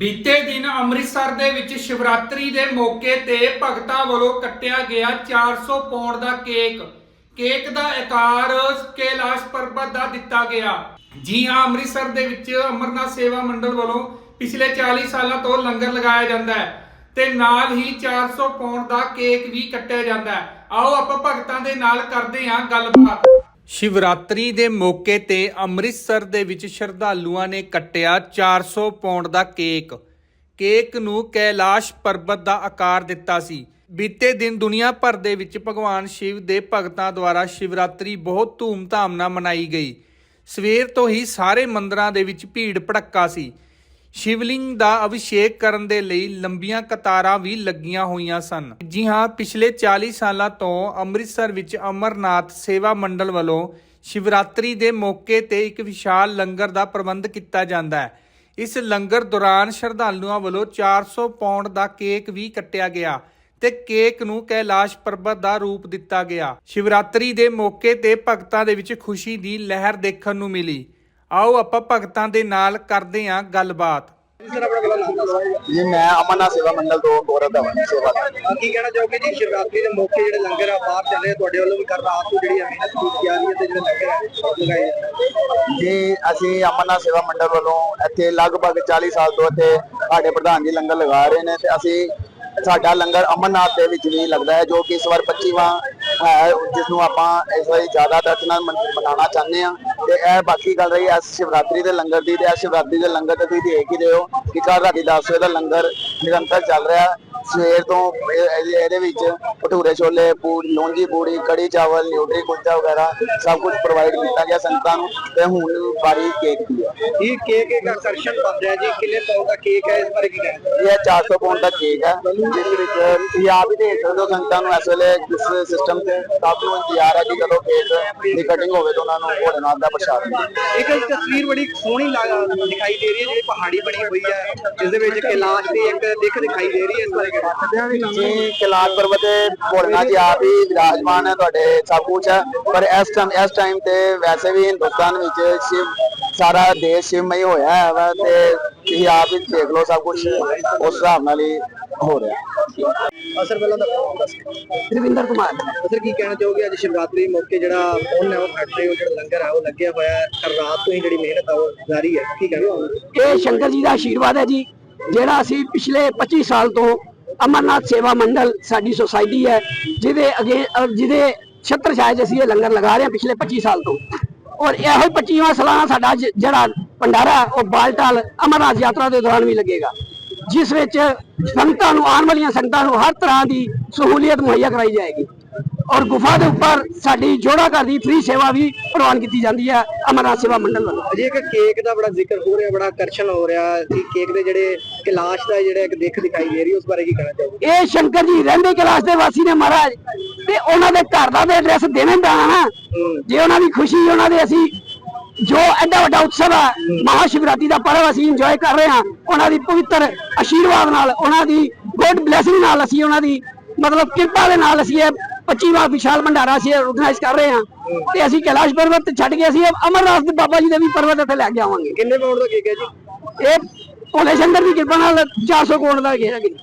ਬੀਤੇ ਦਿਨ ਅੰਮ੍ਰਿਤਸਰ ਦੇ ਵਿੱਚ ਸ਼ਿਵਰਾਤਰੀ ਦੇ ਮੌਕੇ ਤੇ ਭਗਤਾਂ ਵੱਲੋਂ ਕੱਟਿਆ ਗਿਆ 400 ਪੌਂਡ ਦਾ ਕੇਕ। ਕੇਕ ਦਾ ਆਕਾਰ ਕੈਲਾਸ਼ ਪਰਬਤ ਦਾ ਦਿੱਤਾ ਗਿਆ। ਜੀ ਹਾਂ, ਅੰਮ੍ਰਿਤਸਰ ਦੇ ਵਿੱਚ ਅਮਰਨਾਥ ਸੇਵਾ ਮੰਡਲ ਵੱਲੋਂ ਪਿਛਲੇ 40 ਸਾਲਾਂ ਤੋਂ ਲੰਗਰ ਲਗਾਇਆ ਜਾਂਦਾ ਹੈ ਤੇ ਨਾਲ ਹੀ 400 ਪੌਂਡ ਦਾ ਕੇਕ ਵੀ ਕੱਟਿਆ ਜਾਂਦਾ ਹੈ। ਆਓ ਆਪਾਂ ਭਗਤਾਂ ਦੇ ਨਾਲ ਕਰਦੇ ਹਾਂ ਗੱਲਬਾਤ। ਸ਼ਿਵਰਾਤਰੀ ਦੇ ਮੌਕੇ ਤੇ ਅੰਮ੍ਰਿਤਸਰ ਦੇ ਵਿੱਚ ਸ਼ਰਧਾਲੂਆਂ ਨੇ ਕੱਟਿਆ 400 ਪੌਂਡ ਦਾ ਕੇਕ। ਕੇਕ ਨੂੰ ਕੈਲਾਸ਼ ਪਰਬਤ ਦਾ ਆਕਾਰ ਦਿੱਤਾ ਸੀ। ਬੀਤੇ ਦਿਨ ਦੁਨੀਆ ਭਰ ਦੇ ਵਿੱਚ ਭਗਵਾਨ ਸ਼ਿਵ ਦੇ ਭਗਤਾਂ ਦੁਆਰਾ ਸ਼ਿਵਰਾਤਰੀ ਬਹੁਤ ਧੂਮਧਾਮ ਨਾਲ ਮਨਾਈ ਗਈ। ਸਵੇਰ ਤੋਂ ਹੀ ਸਾਰੇ ਮੰਦਰਾਂ ਦੇ ਵਿੱਚ ਭੀੜ ਭੜੱਕਾ ਸੀ। ਸ਼ਿਵਲਿੰਗ ਦਾ ਅਭਿਸ਼ੇਕ ਕਰਨ ਦੇ ਲਈ ਲੰਬੀਆਂ ਕਤਾਰਾਂ ਵੀ ਲੱਗੀਆਂ ਹੋਈਆਂ ਸਨ। ਜੀ ਹਾਂ, ਪਿਛਲੇ 40 ਸਾਲਾਂ ਤੋਂ ਅੰਮ੍ਰਿਤਸਰ ਵਿੱਚ ਅਮਰਨਾਥ ਸੇਵਾ ਮੰਡਲ ਵੱਲੋਂ ਸ਼ਿਵਰਾਤਰੀ ਦੇ ਮੌਕੇ ਤੇ ਇੱਕ ਵਿਸ਼ਾਲ ਲੰਗਰ ਦਾ ਪ੍ਰਬੰਧ ਕੀਤਾ ਜਾਂਦਾ ਹੈ। ਇਸ ਲੰਗਰ ਦੌਰਾਨ ਸ਼ਰਧਾਲੂਆਂ ਵੱਲੋਂ 400 ਪੌਂਡ ਦਾ ਕੇਕ ਵੀ ਕੱਟਿਆ ਗਿਆ ਤੇ ਕੇਕ ਨੂੰ ਕੈਲਾਸ਼ ਪਰਬਤ ਦਾ ਰੂਪ ਦਿੱਤਾ ਗਿਆ। ਸ਼ਿਵਰਾਤਰੀ ਦੇ ਮੌਕੇ ਤੇ ਭਗਤਾਂ ਦੇ ਵਿੱਚ ਖੁਸ਼ੀ ਦੀ ਲਹਿਰ ਦੇਖਣ ਨੂੰ ਮਿਲੀ। ਆਓ ਆਪਾਂ ਭਗਤਾਂ ਦੇ ਨਾਲ ਕਰਦੇ ਹਾਂ ਗੱਲਬਾਤ। ਜੀ ਮੈਂ ਅਮਰਨਾਥ ਸੇਵਾ ਮੰਡਲ ਤੋਂ ਗੌਰਵ ਧਵਨ ਸੇਵਾ ਆ ਕੀ ਕਹਿਣਾ ਚਾਹੋਗੇ ਜੀ? ਸ਼ਿਵਰਾਤਰੀ ਦੇ ਮੌਕੇ ਜਿਹੜੇ ਲੰਗਰ ਆ ਬਾਹਰ ਚੱਲ ਰਹੇ ਤੁਹਾਡੇ ਵੱਲੋਂ ਵੀ ਕਰ ਰਾਤ ਨੂੰ ਜਿਹੜੀ ਆ ਮਿਹਨਤ ਕੀਤੀ ਜਾ ਰਹੀ ਹੈ ਤੇ ਜਿਹੜੇ ਲੰਗਰ ਆ ਲਗਾਏ। ਜੀ ਅਸੀਂ ਅਮਰਨਾਥ ਸੇਵਾ ਮੰਡਲ ਵੱਲੋਂ ਇੱਥੇ ਲਗਭਗ 40 ਸਾਲ ਤੋਂ ਇੱਥੇ ਸਾਡੇ ਪ੍ਰਧਾਨ ਜੀ ਲੰਗਰ ਲਗਾ ਰਹੇ ਨੇ ਤੇ ਅਸੀਂ ਸਾਡਾ ਲੰਗਰ ਅਮਰਨਾਥ ਦੇ ਵਿੱਚ ਵੀ ਲੱਗਦਾ ਹੈ ਜੋ ਕਿ ਇਸ ਵਾਰ 25ਵਾਂ ਹੈ ਜਿਸ ਨੂੰ ਆਪਾਂ ਇਸ ਵਾਰੀ ਜ਼ਿਆਦਾ ਦਰਜ ਨਾਲ ਮਨਾਉਣਾ ਚਾਹੁੰਦੇ ਆ ਤੇ ਇਹ ਬਾਕੀ ਗੱਲ ਰਹੀ, ਇਸ ਸ਼ਿਵਰਾਤਰੀ ਦੇ ਲੰਗਰ ਦੀ। ਤੇ ਇਸ ਸ਼ਿਵਰਾਤਰੀ ਦੇ ਲੰਗਰ ਤੇ ਤੁਸੀਂ ਦੇਖ ਹੀ ਰਹੇ ਹੋ ਕਿ ਕੱਲ੍ਹ ਰਾਤੀ 10 ਵਜੇ ਦਾ ਲੰਗਰ ਨਿਰੰਤਰ ਚੱਲ ਰਿਹਾ। ਸਵੇਰ ਤੋਂ ਇਹਦੇ ਵਿੱਚ ਭਟੂਰੇ ਛੋਲੇ ਪੂਰੀ ਲੌਂਜੀ ਪੂੜੀ, ਕੜੀ ਚਾਵਲ ਨਿਊਟਰੀ ਕੁਲਚਾ ਵਗੈਰਾ ਸਭ ਕੁਝ ਪ੍ਰੋਵਾਈਡ ਕੀਤਾ ਗਿਆ ਸੰਗਤਾਂ ਨੂੰ। ਤੇ ਹੁਣ ਵਾਰੀ ਕੇਕ ਦੀ ਇਹ ਕੇਕ ਇੱਕ ਆਕਰਸ਼ਣ ਬਣ ਰਿਹਾ ਜੀ। ਕਿੰਨੇ ਪਾਉ ਦਾ ਕੇਕ ਹੈ? ਇਸ ਬਾਰੇ ਕੀ ਕਹਿਣਾ ਇਹ 400 ਪੌਂਡ ਦਾ ਕੇਕ ਹੈ। ਜਿਸ ਵਿੱਚ ਤੁਸੀਂ ਆਪ ਹੀ ਦੇਖ ਸਕਦੇ ਹੋ ਸੰਗਤਾਂ ਨੂੰ ਇਸ ਵੇਲੇ ਇਸ ਸਿਸਟਮ ਤੇ ਨੂੰ ਇੰਤਜ਼ਾਰ ਹੈ ਕਿ ਕਦੋਂ ਕੇਕ ਦੀ ਕਟਿੰਗ ਹੋਵੇ ਤਾਂ ਉਹਨਾਂ ਨੂੰ ਭੋਲੇਨਾਥ ਦਾ ਪ੍ਰਸ਼ਾਦ ਮਿਲੇ। ਇੱਕ ਤਸਵੀਰ ਬੜੀ ਸੋਹਣੀ ਲੱਗ ਦਿਖਾਈ ਦੇ ਰਹੀ ਹੈ ਜਿਹੜੀ ਪਹਾੜੀ ਬਣੀ ਹੋਈ ਹੈ ਜਿਸ ਦੇ ਵਿੱਚ ਕੈਲਾਸ਼ ਦੀ ਇੱਕ ਦਿੱਖ ਦਿਖਾਈ ਦੇ ਰਹੀ ਹੈ ਇਸ ਬਾਰੇ ਕਹਿਣਾ ਜੀ ਕੈਲਾਸ਼ ਪਰਬਤ ਤੇ ਭੋਲੇਨਾਥ ਜੀ ਆਪ ਹੀ ਵਿਰਾਜਮਾਨ ਹੈ ਤੁਹਾਡੇ ਸਭ ਕੁਝ ਹੈ। ਪਰ ਇਸ ਟਾਈਮ ਇਸ ਟਾਈਮ ਤੇ ਵੈਸੇ ਵੀ ਹਿੰਦੁਸਤਾਨ ਵਿੱਚ ਸ਼ਿਵ ਸਾਰਾ ਦੇਸ਼ ਸ਼ਿਵਮਈ ਹੋਇਆ ਹੈ ਵਾ ਤੇ ਤੁਸੀਂ ਆਪ ਹੀ ਦੇਖ ਲਓ ਸਭ ਕੁਝ ਉਸ ਹਿਸਾਬ ਨਾਲ ਹੀ ਹੋ ਰਿਹਾ। ਅਸਰ ਪਹਿਲਾਂ ਦਾ ਰਵਿੰਦਰ ਕੁਮਾਰ ਅਸਰ ਕੀ ਕਹਿਣਾ ਚਾਹੋਗੇ? ਅੱਜ ਸ਼ਿਵਰਾਤਰੀ ਮੌਕੇ ਜਿਹੜਾ ਹੈ ਉਹ ਕੱਟ ਰਹੇ ਹੋ ਜਿਹੜਾ ਲੰਗਰ ਹੈ ਉਹ ਲੱਗਿਆ ਹੋਇਆ ਹੈ। ਕਰ ਰਾਤ ਤੋਂ ਹੀ ਜਿਹੜੀ ਮਿਹਨਤ ਆ ਉਹ ਜਾਰੀ ਹੈ। ਕੀ ਕਹਿਣਾ ਇਹ ਸ਼ੰਕਰ ਜੀ ਦਾ ਆਸ਼ੀਰਵਾਦ ਹੈ ਜੀ ਜਿਹੜਾ ਅਸੀਂ ਪਿਛਲੇ 25 ਸਾਲ ਤੋਂ ਅਮਰਨਾਥ ਸੇਵਾ ਮੰਡਲ ਸਾਡੀ ਸੁਸਾਇਟੀ ਹੈ ਜਿਹਦੇ ਅਗੇ ਜਿਹਦੇ ਛਤਰ ਛਾਇਆ 'ਚ ਅਸੀਂ ਇਹ ਲੰਗਰ ਲਗਾ ਰਹੇ ਹਾਂ ਪਿਛਲੇ 25 ਸਾਲ ਤੋਂ। ਔਰ ਇਹੋ ਹੀ 25ਵਾਂ ਸਾਲਾਨਾ ਸਾਡਾ ਜ- ਜਿਹੜਾ ਭੰਡਾਰਾ ਉਹ ਬਾਲਟਾਲ ਅਮਰਨਾਥ ਯਾਤਰਾ ਦੇ ਦੌਰਾਨ ਵੀ ਲੱਗੇਗਾ। ਜਿਸ ਵਿੱਚ ਸੰਗਤਾਂ ਨੂੰ, ਆਉਣ ਵਾਲੀਆਂ ਸੰਗਤਾਂ ਨੂੰ ਹਰ ਤਰ੍ਹਾਂ ਦੀ ਸਹੂਲੀਅਤ ਮੁਹੱਈਆ ਕਰਾਈ ਜਾਏਗੀ। ਔਰ ਗੁਫਾ ਦੇ ਉੱਪਰ ਸਾਡੀ ਜੋੜਾ ਘਰ ਦੀ ਫ੍ਰੀ ਸੇਵਾ ਵੀ ਪ੍ਰਵਾਨ ਕੀਤੀ ਜਾਂਦੀ ਹੈ ਅਮਰਨਾਥ ਸੇਵਾ ਮੰਡਲ ਵੱਲੋਂ। ਅਜੇ ਇੱਕ ਕੇਕ ਦਾ ਬੜਾ ਜ਼ਿਕਰ ਹੋ ਰਿਹਾ ਬੜਾ ਆਕਰਸ਼ਣ ਹੋ ਰਿਹਾ ਕਿ ਕੇਕ ਦੇ ਜਿਹੜੇ ਕੈਲਾਸ਼ ਦਾ ਜਿਹੜਾ ਇੱਕ ਦਿੱਖ ਦਿਖਾਈ ਦੇ ਰਹੀ ਉਸ ਬਾਰੇ ਕੀ ਕਹਿਣਾ ਚਾਹੋਗੇ? ਇਹ ਸ਼ੰਕਰ ਜੀ ਰਹਿੰਦੇ ਕਲਾਸ ਦੇ ਵਾਸੀ ਨੇ ਮਹਾਰਾਜ ਤੇ ਉਹਨਾਂ ਦੇ ਘਰ ਦਾ ਐਡਰੈਸ ਦੇਣਾ ਹੀ ਪੈਣਾ ਨਾ। ਜੇ ਉਹਨਾਂ ਦੀ ਖੁਸ਼ੀ ਉਹਨਾਂ ਦੇ ਅਸੀਂ ਜੋ ਐਡਾ ਵੱਡਾ ਉਤਸਵ ਹੈ। ਮਹਾ ਸ਼ਿਵਰਾਤਰੀ ਦਾ ਪਰਵ ਅਸੀਂ ਇੰਜੋਏ ਕਰ ਰਹੇ ਹਾਂ ਉਹਨਾਂ ਦੀ ਪਵਿੱਤਰ ਆਸ਼ੀਰਵਾਦ ਨਾਲ ਉਹਨਾਂ ਦੀ ਗੁੱਡ ਬਲੇਸਿੰਗ ਨਾਲ ਅਸੀਂ ਉਹਨਾਂ ਦੀ ਮਤਲਬ ਕਿਰਪਾ ਦੇ ਨਾਲ ਅਸੀਂ ਇਹ 25ਵਾਂ ਵਿਸ਼ਾਲ ਭੰਡਾਰਾ ਅਸੀਂ ਆਰਗੇਨਾਈਜ਼ ਕਰ ਰਹੇ ਹਾਂ ਤੇ ਅਸੀਂ ਕੈਲਾਸ਼ ਪਰਬਤ ਤੇ ਛੱਡ ਕੇ ਅਸੀਂ ਅਮਰਨਾਥ ਦੇ ਬਾਬਾ ਜੀ ਦੇ ਵੀ ਪਰਬਤ ਇੱਥੇ ਲੈ ਕੇ ਆਵਾਂਗੇ। ਕਿੰਨੇ ਪਾਉਂਡ ਦਾ ਕੇਕ ਹੈ ਜੀ? ਇਹ ਭੋਲੇ ਸ਼ੰਕਰ ਦੀ ਕਿਰਪਾ ਨਾਲ 400 ਕਰੋੜ ਦਾ ਘੇਰਾ ਜੀ।